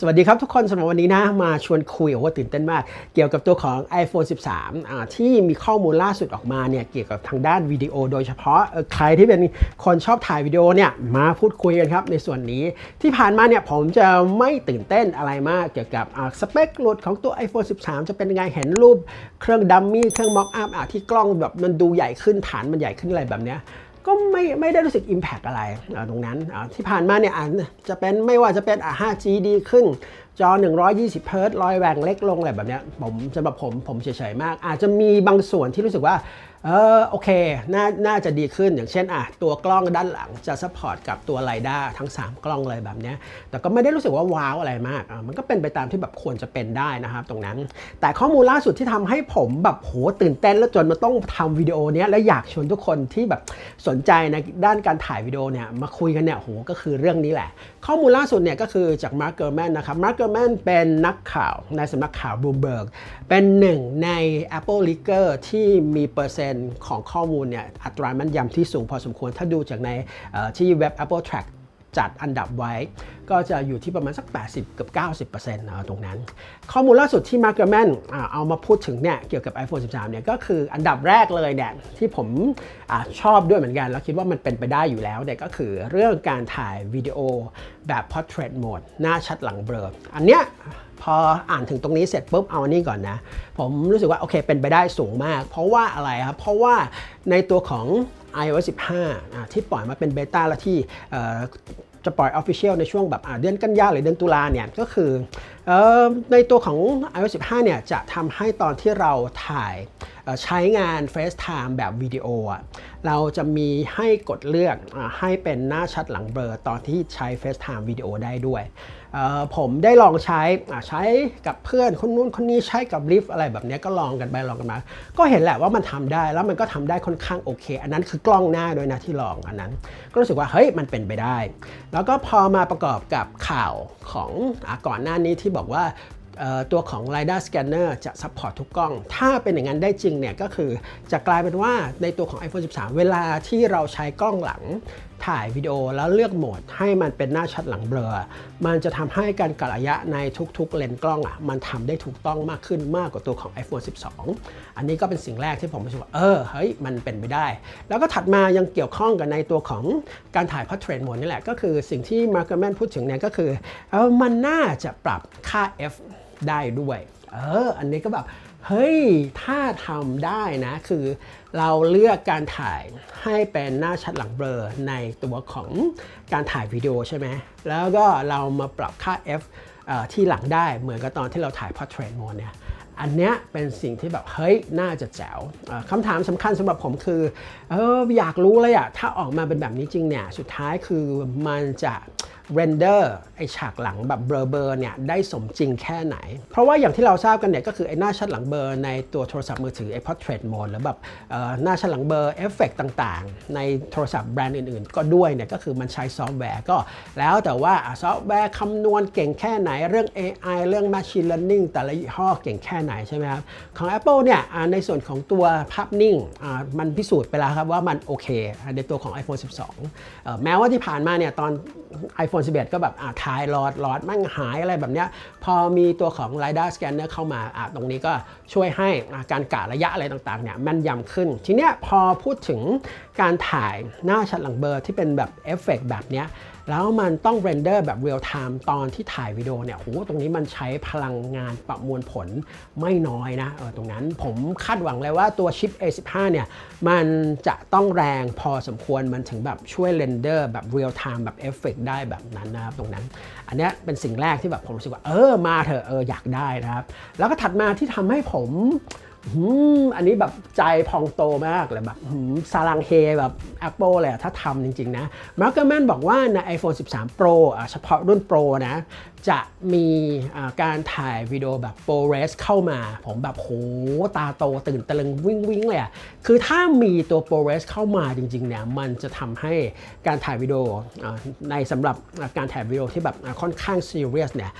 สวัสดีครับทุกคนสำหรับวันนี้นะมาชวนคุยโอ้โหตื่นเต้นมาก เกี่ยวกับตัวของ iPhone 13อ่าที่มีข้อมูลล่าสุดออกมาเนี่ยเกี่ยวกับทางด้านวิดีโอ โดยเฉพาะใครที่เป็นคนชอบถ่ายวิดีโอเนี่ยมาพูดคุยกันครับในส่วนนี้ที่ผ่านมาเนี่ยผมจะไม่ตื่นเต้นอะไรมากเกี่ยวกับอ่าสเปคหลุดของตัว iPhone 13 จะเป็นยังไงเห็นรูปเครื่องดัมมี่เครื่องม็อกอัพอะที่กล้องแบบมันดูใหญ่ขึ้นฐานมันใหญ่ขึ้นอะไรแบบเนี้ย ก็ไม่ไม่ได้รู้สึก Impact อะไรตรงนั้นที่ผ่านมาเนี่ยอาจะเป็นไม่ว่าจะเป็น 5G ดีขึ้น จอ 120 เฮิร์ตซ์รอยแหว่งเล็กลงอะไรแบบเนี้ยผมสำหรับผมผมเฉยๆมาก อาจจะมีบางส่วนที่รู้สึกว่า เออโอเคน่าน่าจะดีขึ้นอย่างเช่นอะตัวกล้องด้านหลังจะซัพพอร์ตกับตัวไ i ด้าทั้ง 3 กล้องเลยแบบนี้ แต่ก็ไม่ได้รู้สึกว่าว้าวอะไรมากอะมันก็เป็นไปตามที่แบบควรจะเป็นได้นะครับ ตรงนั้น แต่ข้อมูลล่าสุดที่ทำให้ผมแบบโหตื่นเต้นแล้วจนมาต้องทำวิดีโอเนี้ยและอยากชวนทุกคนที่แบบสนใจในด้านการถ่ายวิดีโอเนี่ยมาคุยกันเนี่ยโหก็คือเรื่องนี้แหละ ข้อมูลล่าสุดเนี่ยก็คือจากมาร์คเกอร์แมนนะครับมาร์คเกอร์แมนเป็นนักข่าวในสำนักข่าวบลูเบิร์กเป็นหนึ่งใน Apple Leaker ที่มีเปอร์เซ็นต์ของข้อมูลเนี่ยอัตราแม่นยำที่สูงพอสมควรถ้าดูจากในที่เว็บ Apple Track จัดอันดับไว้ ก็จะอยู่ที่ประมาณสัก 80 กับ 90%นะตรงนั้น ข้อมูลล่าสุดที่มาร์เกอร์แมนเอามาพูดถึงเนี่ยเกี่ยวกับ iPhone 13 เนี่ยก็คืออันดับแรกเลยเนี่ยที่ผมอชอบด้วยเหมือนกัน แล้วคิดว่ามันเป็นไปได้อยู่แล้วเนี่ยก็คือเรื่องการถ่ายวิดีโอแบบ Portrait Mode หน้าชัดหลังเบลออันเนี้ยพออ่านถึงตรงนี้เสร็จปุ๊บเอาอันนี้ก่อนนะ ผมรู้สึกว่า โอเคเป็นไปได้สูงมาก เพราะว่าอะไรครับ เพราะว่าในตัวของ iOS 15อที่ปล่อยมาเป็นเบต้าและที่ จะปล่อย Official ในช่วงแบบเดือนกันยาหรือเดือนตุลาเนี่ยก็คืออในตัวของ iOS 15 เนี่ยจะทำให้ตอนที่เราถ่ายใช้งาน FaceTime แบบวิดีโออะเราจะมีให้กดเลือกอให้เป็นหน้าชัดหลังเบลอตอนที่ใช้ FaceTime วิดีโอได้ด้วย ผมได้ลองใช้ใช้กับเพื่อนคนนู้นคนนี้ใช้กับลิฟต์อะไรแบบนี้ก็ลองกันไปลองกันมา ก็เห็นแหละว่ามันทำได้แล้วมันก็ทำได้ค่อนข้างโอเค อันนั้นคือกล้องหน้าด้วยนะที่ลองอันนั้น ก็รู้สึกว่าเฮ้ยมันเป็นไปได้ แล้วก็พอมาประกอบกับข่าวของอก่อนหน้านี้ที่บอกว่าตัวของ LiDAR Scanner จะซัพพอร์ตทุกกล้อง ถ้าเป็นอย่างนั้นได้จริงเนี่ยก็คือจะกลายเป็นว่าในตัวของ iPhone 13 เวลาที่เราใช้กล้องหลังถ่ายวิดีโอแล้วเลือกโหมดให้มันเป็นหน้าชัดหลังเบลอ มันจะทำให้การกะระยะในทุกๆ เลนส์กล้องอะมันทำได้ถูกต้องมากขึ้นมากกว่าตัวของ iPhone 12 อันนี้ก็เป็นสิ่งแรกที่ผมรู้สึกว่าเออเฮ้ยมันเป็นไปได้ แล้วก็ถัดมายังเกี่ยวข้องกับในตัวของการถ่าย portrait mode นี่แหละ ก็คือสิ่งที่ Mark Gurman พูดถึงเนี่ยก็คือเออมันน่าจะปรับค่า f ได้ด้วยเอออันนี้ก็แบบ เฮ้ย ถ้าทำได้นะคือเราเลือกการถ่ายให้เป็นหน้าชัดหลังเบลอในตัวของการถ่ายวิดีโอใช่ไหมแล้วก็เรามาปรับค่า f เอ่อที่หลังได้เหมือนกับตอนที่เราถ่าย portrait mode เนี่ยอันเนี้ยเป็นสิ่งที่แบบเฮ้ยน่าจะแจ๋วคำถามสำคัญสำหรับผมคือเอออยากรู้เลยอะถ้าออกมาเป็นแบบนี้จริงเนี่ยสุดท้ายคือมันจะ เรนเดอร์ไอฉากหลังแบบเบลอเบอร์เนี่ยได้สมจริงแค่ไหน เพราะว่าอย่างที่เราทราบกันเนี่ยก็คือไอหน้าชัดหลังเบลอร์ในตัวโทรศัพท์มือถือไอ portrait mode หรือแบบหน้าชัดหลังเบลอร์เอฟเฟกต่างๆ ในโทรศัพท์แบรนด์อื่นๆ ก็ด้วยเนี่ยก็คือมันใช้ซอฟต์แวร์ก็แล้วแต่ว่าซอฟต์แวร์คำนวณเก่งแค่ไหนเรื่อง AI เรื่อง Machine Learning แต่ละยี่ห้อเก่งแค่ไหนใช่ไหมครับของ Apple เนี่ยในส่วนของตัวภาพนิ่งมันพิสูจน์ไปแล้วครับว่ามันโอเคในตัวของ iPhone 12เอ่อแม้ว่าที่ผ่านมาเนี่ยตอน iPhone 11 ก็แบบอ่าถ่ายหลอดหลอดมั่งหายอะไรแบบเนี้ยพอมีตัวของ LiDAR Scanner เข้ามาอ่าตรงนี้ก็ช่วยให้การกะระยะอะไรต่างๆเนี่ยแม่นยำขึ้น ทีเนี้ยพอพูดถึงการถ่ายหน้าชัดหลังเบอร์ที่เป็นแบบเอฟเฟกต์แบบเนี้ย แล้วมันต้องเรนเดอร์แบบเรียลไทม์ตอนที่ถ่ายวิดีโอเนี่ยโหตรงนี้มันใช้พลังงานประมวลผลไม่น้อยนะเออตรงนั้นผมคาดหวังเลยว่าตัวชิป A15 เนี่ยมันจะต้องแรงพอสมควรมันถึงแบบช่วยเรนเดอร์แบบเรียลไทม์แบบเอฟเฟกได้แบบนั้นนะครับตรงนั้น อันนี้เป็นสิ่งแรกที่แบบผมรู้สึกว่าเออมาเถอะเอออยากได้นะครับ แล้วก็ถัดมาที่ทำให้ผม หืมอันนี้แบบใจพองโตมากเลยแบบหืมซาลังเฮแบบ Apple เลยอะถ้าทำจริง ๆ นะมาร์กแมนบอกว่าใน iPhone 13 Pro อะเฉพาะรุ่น Pro นะ จะมีการถ่ายวิดีโอแบบ ProRes เข้ามา ผมแบบโหตาโตตื่นตะลึงวิ่งวิ่งเลยอะคือถ้ามีตัว ProRes เข้ามาจริงๆเนี่ยมันจะทำให้การถ่ายวิดีโอในสำหรับการถ่ายวิดีโอที่แบบค่อนข้าง serious เนี่ย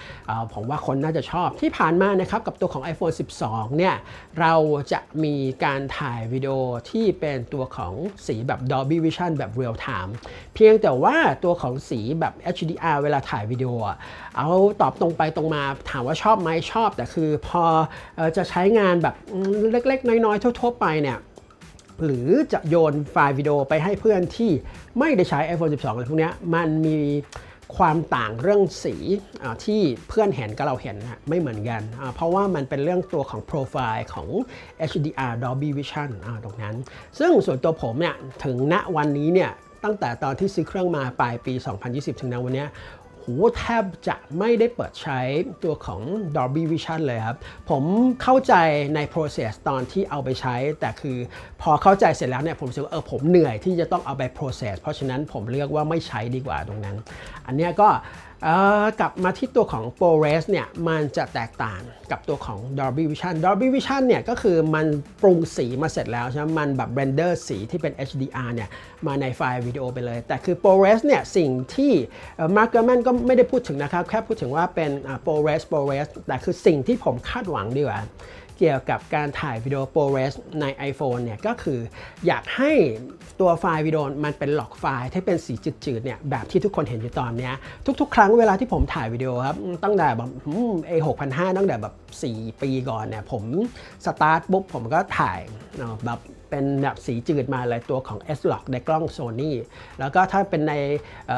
ผมว่าคนน่าจะชอบที่ผ่านมานะครับกับตัวของ iPhone 12 เนี่ยเราจะมีการถ่ายวิดีโอที่เป็นตัวของสีแบบ Dolby Vision แบบ real time เพียงแต่ว่าตัวของสีแบบ HDR เวลาถ่ายวิดีโออะเอาตอบตรงไปตรงมา ถามว่าชอบไหมชอบ แต่คือพอจะใช้งานแบบเล็กๆ น้อยๆ ทั่วๆ ไปเนี่ยหรือจะโยนไฟล์วิดีโอไปให้เพื่อนที่ไม่ได้ใช้ iPhone 12 อะไรพวกนี้มันมีความต่างเรื่องสีที่เพื่อนเห็นกับเราเห็นนะไม่เหมือนกัน เพราะว่ามันเป็นเรื่องตัวของโปรไฟล์ของ HDR Dolby Vision ตรงนั้น ซึ่งส่วนตัวผมเนี่ย ถึงณวันนี้เนี่ย ตั้งแต่ตอนที่ซื้อเครื่องมาปลายปี 2020 ถึงณวันเนี้ย โหแทบจะไม่ได้เปิดใช้ตัวของ Dolby Vision เลยครับ ผมเข้าใจใน process ตอนที่เอาไปใช้ แต่คือพอเข้าใจเสร็จแล้วเนี่ยผมรู้สึกว่าเออผมเหนื่อยที่จะต้องเอาไป process เพราะฉะนั้นผมเลือกว่าไม่ใช้ดีกว่าตรงนั้น อันนี้ก็ กลับมาที่ตัวของ ProRes เนี่ยมันจะแตกต่างกับตัวของ Dolby Vision Dolby Vision เนี่ยก็คือมันปรุงสีมาเสร็จแล้วใช่ไหมมันแบบเรนเดอร์สีที่เป็น HDR เนี่ยมาในไฟล์วิดีโอไปเลย แต่คือ ProRes เนี่ยสิ่งที่มาร์เกอร์แมนก็ไม่ได้พูดถึงนะครับ แค่พูดถึงว่าเป็น ProRes ProRes แต่คือสิ่งที่ผมคาดหวังดีกว่า เกี่ยวกับการถ่ายวิดีโอ ProRes ใน iPhone เนี่ยก็คืออยากให้ตัวไฟล์วิดีโอมันเป็นหลอกไฟล์ที่เป็นสีจืดๆเนี่ยแบบที่ทุกคนเห็นอยู่ตอนนี้ทุกๆ ครั้งเวลาที่ผมถ่ายวิดีโอครับตั้งแต่แบบเอหกพันห้าตั้งแต่แบบ 4 ปีก่อนเนี่ยผมสตาร์ทปุ๊บผมก็ถ่ายแบบ เป็นแบบสีจืดมาเลยตัวของ S-Log ในกล้อง Sony แล้วก็ถ้าเป็นใน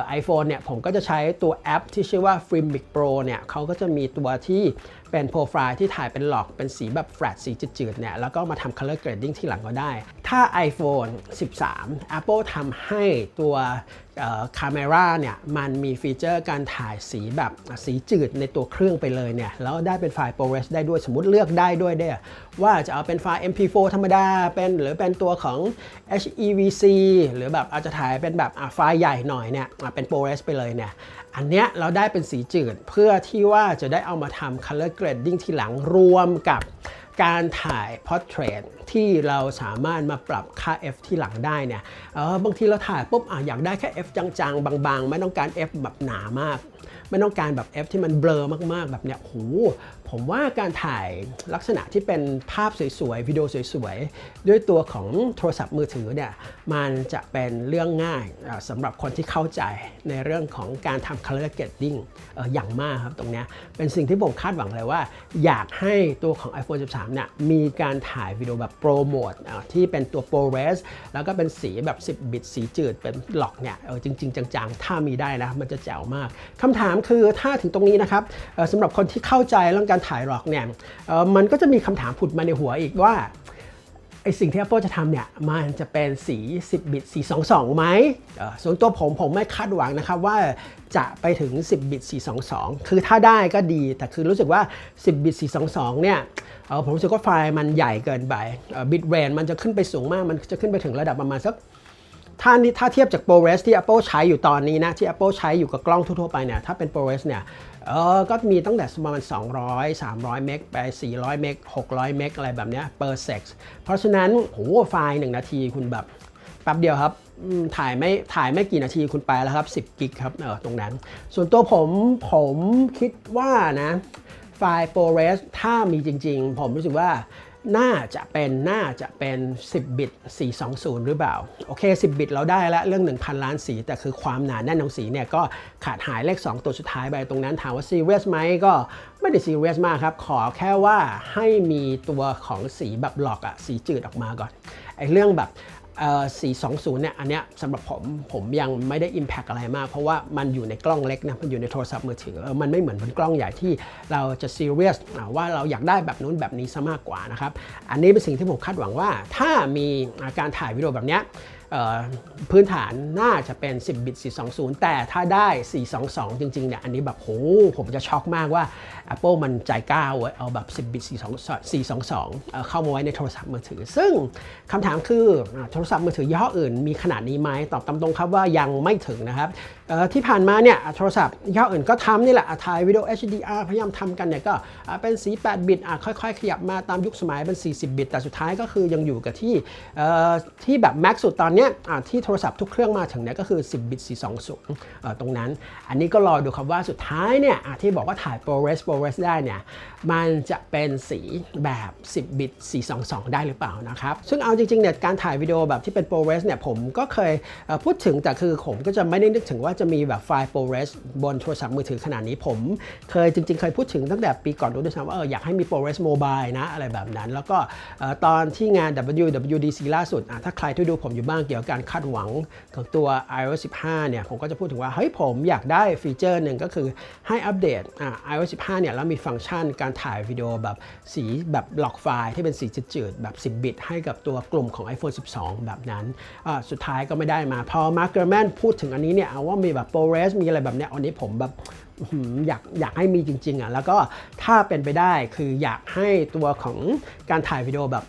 ไอโฟนเนี่ยผมก็จะใช้ตัวแอปที่ชื่อว่า Filmic Pro เนี่ยเขาก็จะมีตัวที่เป็นโปรไฟล์ที่ถ่ายเป็นหลอกเป็นสีแบบแฟลตสีจืดๆเนี่ยแล้วก็มาทำ color grading ที่หลังก็ได้ถ้า iPhone 13 Apple ทำให้ตัวคาเมราเนี่ยมันมีฟีเจอร์การถ่ายสีแบบสีจืดในตัวเครื่องไปเลยเนี่ยแล้วได้เป็นไฟล์ ProRes ได้ด้วยสมมติเลือกได้ด้วยเนี่ยว่าจะเอาเป็นไฟล์ MP4 ธรรมดาเป็นหรือเป็นตัวของ HEVC หรือแบบอาจจะถ่ายเป็นแบบไฟล์ใหญ่หน่อยเนี่ยเป็น ProRes ไปเลยเนี่ยอันเนี้ยเราได้เป็นสีจืดเพื่อที่ว่าจะได้เอามาทำ color grading ทีหลังรวมกับ การถ่ายพอร์เทรตที่เราสามารถมาปรับค่า f ที่หลังได้เนี่ยเออบางทีเราถ่ายปุ๊บอะอยากได้แค่ f จางๆ บางๆ ไม่ต้องการ f แบบหนามาก ไม่ต้องการแบบ F ที่มันเบลอมากๆ แบบเนี้ยโหผมว่าการถ่ายลักษณะที่เป็นภาพสวยๆ วิดีโอสวยๆ ด้วยตัวของโทรศัพท์มือถือเนี่ยมันจะเป็นเรื่องง่ายสำหรับคนที่เข้าใจในเรื่องของการทำ color grading อย่างมากครับตรงนี้เป็นสิ่งที่ผมคาดหวังเลยว่า อยากให้ตัวของ iPhone 13 เนี่ยมีการถ่ายวิดีโอแบบโปรโมทที่เป็นตัว ProRes แล้วก็เป็นสีแบบ 10 บิตสีจืดเป็นหลอกเนี่ยเออจริง ๆ จังๆ ถ้ามีได้นะมันจะแจ๋วมากคำถามคือถ้าถึงตรงนี้นะครับสำหรับคนที่เข้าใจเรื่องการการถ่ายหลอกเนี่ยมันก็จะมีคำถามผุดมาในหัวอีกว่าไอสิ่งที่ Apple จะทำเนี่ยมันจะเป็นสี 10 บิต 422 ไหม ส่วนตัวผมผมไม่คาดหวังนะครับว่าจะไปถึง 10 บิต 422 คือถ้าได้ก็ดี แต่คือรู้สึกว่า 10 บิต 422 เนี่ยเอ่อผมรู้สึกว่าไฟล์มันใหญ่เกินไปบิตเรนมันจะขึ้นไปสูงมาก มันจะขึ้นไปถึงระดับประมาณสัก ถ้านี่ถ้าเทียบจาก ProRes ที่ Apple ใช้อยู่ตอนนี้นะที่ Apple ใช้อยู่กับกล้องทั่วๆไปเนี่ยถ้าเป็น ProRes เนี่ยเออก็มีตั้งแต่ประมาณ 200 300 เมกไป 400 เมก600 เมกอะไรแบบเนี้ย per sec เพราะฉะนั้นโหไฟล์1นาทีคุณแบบแป๊บเดียวครับถ่ายไม่ถ่ายไม่กี่นาทีคุณไปแล้วครับ 10 กิกครับเออตรงนั้น ส่วนตัวผมผมคิดว่านะไฟล์ ProRes ถ้ามีจริง ๆ ผมรู้สึกว่า น่าจะเป็นน่าจะเป็น 10 บิต 420 หรือเปล่า โอเค 10 บิตเราได้แล้วเรื่อง 1,000 ล้านสี แต่คือความหนาแน่นของสีเนี่ยก็ขาดหายเลข 2 ตัวสุดท้ายไปตรงนั้นถามว่าซีเรียสไหมก็ไม่ได้ซีเรียสมากครับ ขอแค่ว่าให้มีตัวของสีแบบหลอกอะสีจืดออกมาก่อนไอ้เรื่องแบบ 420 เนี่ย อันเนี้ยสำหรับผม ผมยังไม่ได้ Impact อะไรมาก เพราะว่ามันอยู่ในกล้องเล็กนะ มันอยู่ในโทรศัพท์มือถือ มันไม่เหมือนบนกล้องใหญ่ที่เราจะซีเรียสว่าเราอยากได้แบบนู้นแบบนี้ซะมากกว่านะครับ อันนี้เป็นสิ่งที่ผมคาดหวังว่า ถ้ามีการถ่ายวิดีโอแบบเนี้ย พื้นฐานน่าจะเป็น 10 บิต 420 แต่ถ้าได้ 422 จริงๆเนี่ยอันนี้แบบโหผมจะช็อกมากว่า Apple มันใจกล้าเว้ยเอาแบบ 10 บิต 422เอ่อเข้ามาไว้ในโทรศัพท์มือถือ ซึ่งคำถามคือโทรศัพท์มือถือยี่ห้ออื่นมีขนาดนี้ไหมตอบตามตรงครับว่ายังไม่ถึงนะครับที่ผ่านมาเนี่ยโทรศัพท์ยี่ห้ออื่นก็ทำนี่แหละถ่ายวิดีโอ HDR พยายามทำกันเนี่ยก็เป็นสี 8 บิตค่อยๆ ขยับมาตามยุคสมัยเป็น 40 บิต แต่สุดท้ายก็คือยังอยู่กับที่ที่แบบแม็กสุดตอนเนี้ยที่โทรศัพท์ทุกเครื่องมาถึงเนี่ยก็คือ 10 บิต 420 ตรงนั้น อันนี้ก็รอดูครับว่าสุดท้ายเนี่ยที่บอกว่าถ่าย ProRes ProRes ได้เนี่ยมันจะเป็นสีแบบ 10 บิต 422 ได้หรือเปล่านะครับ ซึ่งเอาจริงๆเนี่ยการถ่ายวิดีโอแบบที่เป็น ProRes เนี่ยผมก็เคยพูดถึงแต่คือผมก็จะไม่ได้นึกถึงว่าจะมีแบบไฟล์ ProRes บนโทรศัพท์มือถือขนาดนี้ผม เคยจริงๆ เคยพูดถึงตั้งแต่ปีก่อนด้วยซ้ำว่าเอออยากให้มี ProRes Mobile นะ อะไรแบบนั้น แล้วก็ตอนที่งาน WWDC ล่าสุดอะถ้าใครที่ดูผมอยู่บ้างเกี่ยวกับการคาดหวังของตัว iOS 15 เนี่ย ผมก็จะพูดถึงว่า เฮ้ยผมอยากได้ฟีเจอร์หนึ่งก็คือให้อัปเดตอะ iOS 15 เนี่ย แล้วมีฟังก์ชันการถ่ายวิดีโอแบบสีแบบล็อกไฟล์ที่เป็นสีจืดๆแบบ 10 บิต ให้กับตัวกลุ่มของ iPhone 12 แบบนั้น สุดท้ายก็ไม่ได้มา พอ Mark Gurman พูดถึงอันนี้เนี่ยเอาว่ามีแบบ ProRes มีอะไรแบบเนี้ยอันนี้ผมแบบอยากอยากให้มีจริง ๆอะแล้วก็ถ้าเป็นไปได้คืออยากให้ตัวของการถ่ายวิดีโอแบบ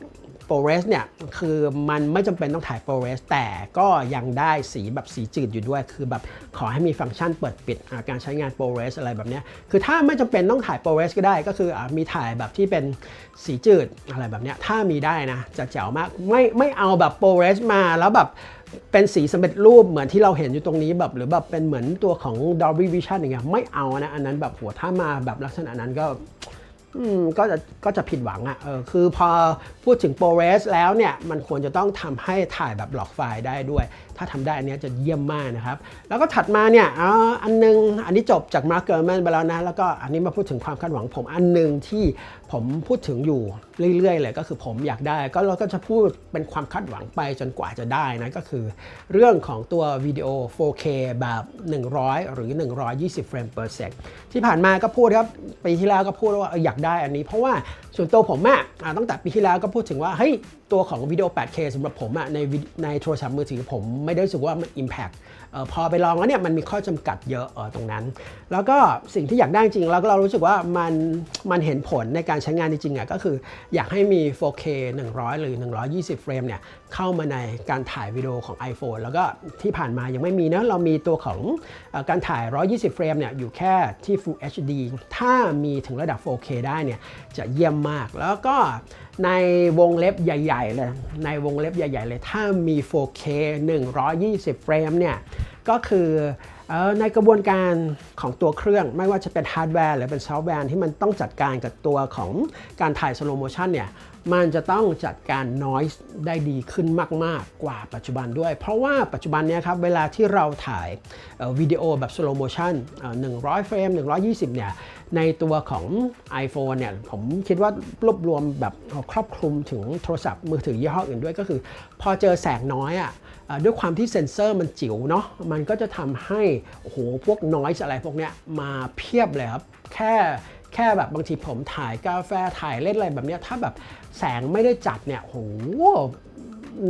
ProRes เนี่ยคือมันไม่จำเป็นต้องถ่าย ProRes แต่ก็ยังได้สีแบบสีจืดอยู่ด้วย คือแบบขอให้มีฟังก์ชันเปิดปิดการใช้งาน ProRes อะไรแบบเนี้ยคือถ้าไม่จำเป็นต้องถ่าย ProRes ก็ได้ก็คืออมีถ่ายแบบที่เป็นสีจืดอะไรแบบเนี้ยถ้ามีได้นะจะแจ๋วมากไม่ไม่เอาแบบ ProRes มาแล้วแบบ เป็นสีสำเร็จรูปเหมือนที่เราเห็นอยู่ตรงนี้แบบหรือแบบเป็นเหมือนตัวของ Dolby Vision อย่างเงี้ยไม่เอานะอันนั้นแบบหัวถ้ามาแบบลักษณะนั้นก็อืมก็จะก็จะผิดหวังอะ่ะเออคือพอพูดถึง ProRes แล้วเนี่ย มันควรจะต้องทำให้ถ่ายแบบหลอกไฟล์ได้ด้วย ถ้าทำได้อันเนี้ยจะเยี่ยมมากนะครับ แล้วก็ถัดมาเนี่ยอ่าอันนึง อันนี้จบจาก Mark Gurman ไปแล้วนะ แล้วก็อันนี้มาพูดถึงความคาดหวังผมอันหนึงที่ ผมพูดถึงอยู่เรื่อยๆเลยก็คือผมอยากได้ ก็เราก็จะพูดเป็นความคาดหวังไปจนกว่าจะได้นะก็คือ เรื่องของตัววิดีโอ 4K แบบ 100 หรือ 120 เฟรม per sec ที่ผ่านมาก็พูดครับปีที่แล้วก็พูดว่าอยากได้อันนี้ เพราะว่าส่วนตัวผมอะอ่ตั้งแต่ปีที่แล้วก็พูดถึงว่าเฮ้ยตัวของวิดีโอ 8K สำหรับผมอะในในโทรศัพท์มือถือผมไม่ได้รู้สึกว่ามัน impact ออพอไปลองแล้วเนี่ยมันมีข้อจำกัดเยอะออตรงนั้น แล้วก็สิ่งที่อยากได้จริงแล้วก็เรารู้สึกว่ามันมันเห็นผลในการใช้งานจริงๆอะก็คืออยากให้มี 4K 100 หรือ 120 เฟรมเนี่ยเข้ามาในการถ่ายวิดีโอของ iPhone แล้วก็ที่ผ่านมายังไม่มีนะเรามีตัวของอการถ่าย 120 เฟรมเนี่ยอยู่แค่ที่ Full HD ถ้ามีถึงระดับ 4K ได้เนี่ยจะเยี่ยมมากแล้วก็ในวงเล็บใหญ่ๆเลยในวงเล็บใหญ่ๆเลยถ้ามี 4K 120 เฟรมเนี่ยก็คือ ในกระบวนการของตัวเครื่องไม่ว่าจะเป็นฮาร์ดแวร์หรือเป็นซอฟต์แวร์ที่มันต้องจัดการกับตัวของการถ่ายสโลโมชันเนี่ย มันจะต้องจัดการ noise ได้ดีขึ้นมาก ๆ กว่าปัจจุบันด้วย เพราะว่าปัจจุบันเนี้ยครับ เวลาที่เราถ่ายวิดีโอแบบสโลโมชัน100 เฟรม 120 เนี่ย ในตัวของ iPhone เนี่ย ผมคิดว่ารวบรวมแบบครอบคลุมถึงโทรศัพท์มือถือยี่ห้ออื่นด้วยก็คือ พอเจอแสงน้อยอะอ่าด้วยความที่เซ็นเซอร์มันจิ๋วเนาะ มันก็จะทำให้โอ้โหพวกนอยส์อะไรพวกเนี้ยมาเพียบเลยครับ แค่ แค่แบบบางทีผมถ่ายกาแฟถ่ายเล่นอะไรแบบเนี้ยถ้าแบบแสงไม่ได้จัดเนี่ยโอ้โห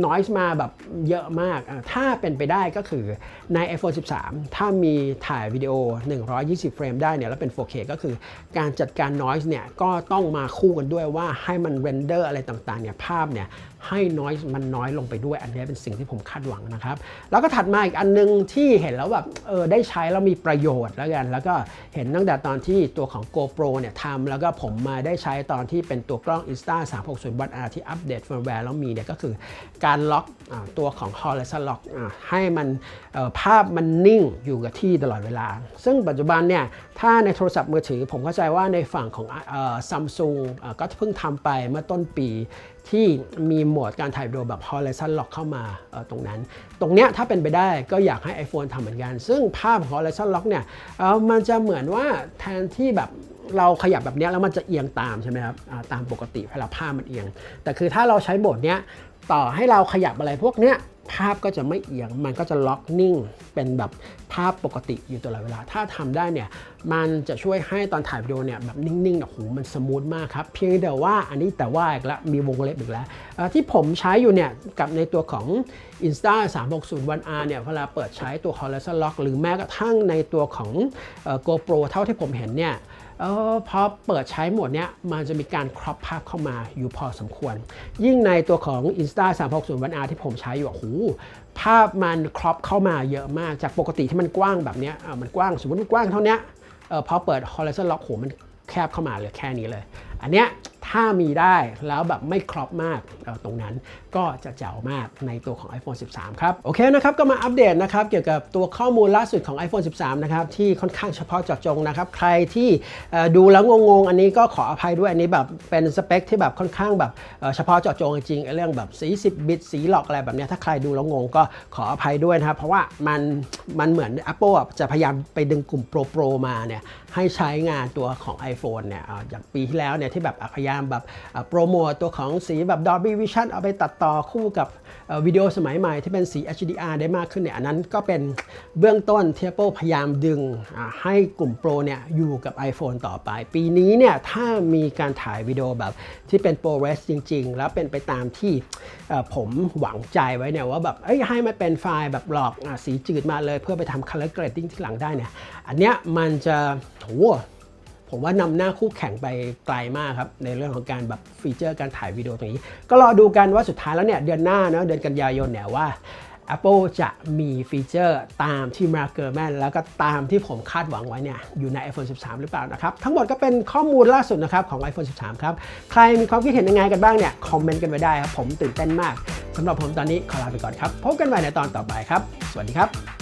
นอยมาแบบเยอะมาก ถ้าเป็นไปได้ก็คือใน iPhone 13 ถ้ามีถ่ายวิดีโอ 120 เฟรมได้เนี่ยแล้วเป็น 4K ก็คือการจัดการ noise เนี่ยก็ต้องมาคู่กันด้วยว่าให้มันเรนเดอร์อะไรต่างๆเนี่ยภาพเนี่ยให้ noise มันน้อยลงไปด้วย อันนี้เป็นสิ่งที่ผมคาดหวังนะครับ แล้วก็ถัดมาอีกอันนึงที่เห็นแล้วแบบเออได้ใช้แล้วมีประโยชน์แล้วกัน แล้วก็เห็นตั้งแต่ตอนที่ตัวของ GoPro เนี่ยทำแล้วก็ผมมาได้ใช้ตอนที่เป็นตัวกล้อง Insta 360 Watt R ที่อัปเดตเฟิร์มแวร์แล้วมีเนี่ยก็คือการล็อกอตัวของ Horizon Lock อ่าให้มันภาพมันนิ่งอยู่กับที่ตลอดเวลา ซึ่งปัจจุบันเนี่ย ถ้าในโทรศัพท์มือถือ ผมเข้าใจว่าในฝั่งของซัมซุงก็เพิ่งทำไปเมื่อต้นปีที่มีโหมดการถ่ายวิดีโอแบบ Horizon Lock เข้ามาตรงนั้น ตรงเนี้ยถ้าเป็นไปได้ก็อยากให้ iPhone ทำเหมือนกัน ซึ่งภาพของ Horizon Lock เนี่ยมันจะเหมือนว่าแทนที่แบบเราขยับแบบนี้แล้วมันจะเอียงตามใช่ไหมครับตามปกติเวลาภาพมันเอียง แต่คือถ้าเราใช้โหมดเนี้ย ต่อให้เราขยับอะไรพวกเนี้ยภาพก็จะไม่เอียง มันก็จะล็อกนิ่ง เป็นแบบภาพปกติอยู่ตลอดเวลา ถ้าทำได้เนี่ย มันจะช่วยให้ตอนถ่ายวิดีโอเนี่ยแบบนิ่งๆเนี่ยโหมันสมูทมากครับ เพียงแต่ว่าอันนี้แต่ว่าอีกแล้วมีวงเล็บอีกแล้ว ที่ผมใช้อยู่เนี่ยกับในตัวของ Insta 360 One R เนี่ยเวลาเปิดใช้ตัว Horizon Lock หรือแม้กระทั่งในตัวของเอ่อ GoPro เท่าที่ผมเห็นเนี่ย เออพอเปิดใช้โหมดเนี้ยมันจะมีการครอปภาพเข้ามาอยู่พอสมควร ยิ่งในตัวของ Insta 360 One R ที่ผมใช้อยู่โอ้โหภาพมันครอปเข้ามาเยอะมากจากปกติที่มันกว้างแบบเนี้ยมันกว้างสมมติมันกว้างเท่านี้เออพอเปิด Horizon Lock โหมันแคบเข้ามาเหลือแค่นี้เลย อันเนี้ย ถ้ามีได้แล้วแบบไม่ครอบมากตรงนั้นก็จะเจ๋วมากในตัวของ iPhone 13 ครับ โอเคนะครับ ก็มาอัปเดตนะครับ เกี่ยวกับตัวข้อมูลล่าสุดของ iPhone 13 นะครับ ที่ค่อนข้างเฉพาะเจาะจงนะครับ ใครที่ดูแล้วงงๆ อันนี้ก็ขออภัยด้วย อันนี้แบบเป็นสเปคที่แบบค่อนข้างแบบเฉพาะเจาะจงจริงๆเรื่องแบบสี10 บิต สีหลอกอะไรแบบนี้ถ้าใครดูแล้วงงก็ขออภัยด้วยนะครับ เพราะว่ามันมันเหมือน Apple จะพยายามไปดึงกลุ่ม Pro Pro มาเนี่ยให้ใช้งานตัวของ iPhone เนี่ยอ่าอย่างปีที่แล้วเนี่ยที่แบบอะพยายามแบบโปรโมทตัวของสีแบบ Dolby Vision เอาไปตัดต่อคู่กับวิดีโอสมัยใหม่ที่เป็นสี HDR ได้มากขึ้นเนี่ยอันนั้นก็เป็นเบื้องต้นเที่ Apple พยายามดึงให้กลุ่ม Pro เนี่ยอยู่กับ iPhone ต่อไป ปีนี้เนี่ยถ้ามีการถ่ายวิดีโอแบบที่เป็น ProRes จริง ๆ แล้วเป็นไปตามที่ผมหวังใจไว้เนี่ยว่าแบบเอ้ยให้มันเป็นไฟล์แบบหลอกอสีจืดมาเลยเพื่อไปทำ color grading ที่หลังได้เนี่ยอันเนี้ยมันจะโห ผมว่านำหน้าคู่แข่งไปไกลมากครับในเรื่องของการแบบฟีเจอร์การถ่ายวิดีโอตรงนี้ ก็รอดูกันว่าสุดท้ายแล้วเนี่ยเดือนหน้าเนาะเดือนกันยายนเนี่ยว่า Apple จะมีฟีเจอร์ตามที่มาเกอร์แมนแล้วก็ตามที่ผมคาดหวังไว้เนี่ยอยู่ใน iPhone 13 หรือเปล่านะครับ ทั้งหมดก็เป็นข้อมูลล่าสุดนะครับของ iPhone 13 ครับ ใครมีความคิดเห็นยังไงกันบ้างเนี่ย คอมเมนต์กันไว้ได้ครับ ผมตื่นเต้นมากสำหรับผมตอนนี้ขอลาไปก่อนครับ พบกันใหม่ในตอนต่อไปครับ สวัสดีครับ